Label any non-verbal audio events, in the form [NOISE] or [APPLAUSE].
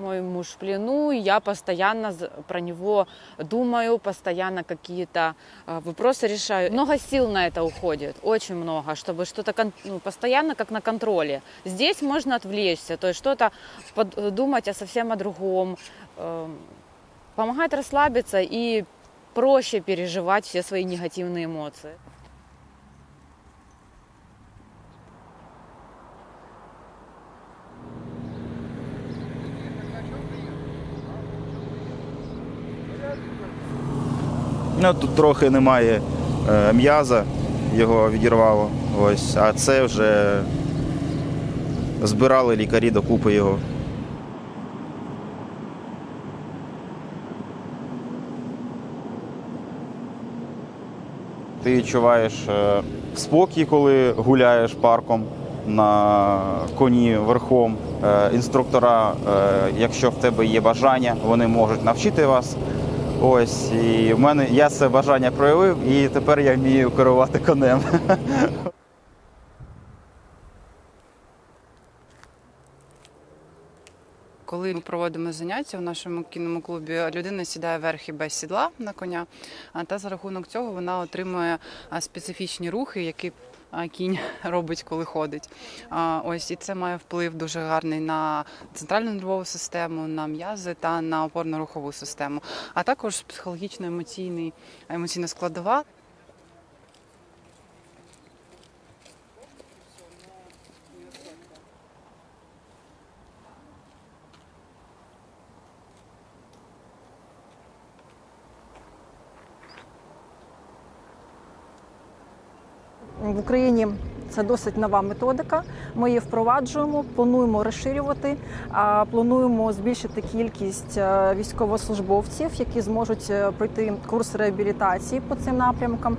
Мой муж в плену, и я постоянно за- про него думаю, постоянно какие-то а, вопросы решаю. Много сил на это уходит, очень много, чтобы что-то кон- ну, постоянно как на контроле. Здесь можно отвлечься, то есть что-то подумать о совсем о другом, эм, помогает расслабиться и проще переживать все свои негативные эмоции. Ну, тут трохи немає е, м'яза, його відірвало. Ось, а це вже збирали лікарі докупи його. Ти відчуваєш е, спокій, коли гуляєш парком на коні верхом. Е, Інструктора, якщо в тебе є бажання, вони можуть навчити вас. Ось і в мене я це бажання проявив, і тепер я вмію керувати конем. Коли ми проводимо заняття в нашому кінному клубі, людина сідає верхи без сідла на коня, та за рахунок цього вона отримує специфічні рухи, які кінь [LAUGHS] робить, коли ходить. Ось і це має вплив дуже гарний на центральну нервову систему, на м'язи та на опорно-рухову систему, а також психологічно-емоційний емоційна складова. В Україні це досить нова методика. Ми її впроваджуємо, плануємо розширювати, плануємо збільшити кількість е, військовослужбовців, які зможуть е, пройти курс реабілітації по цим напрямкам.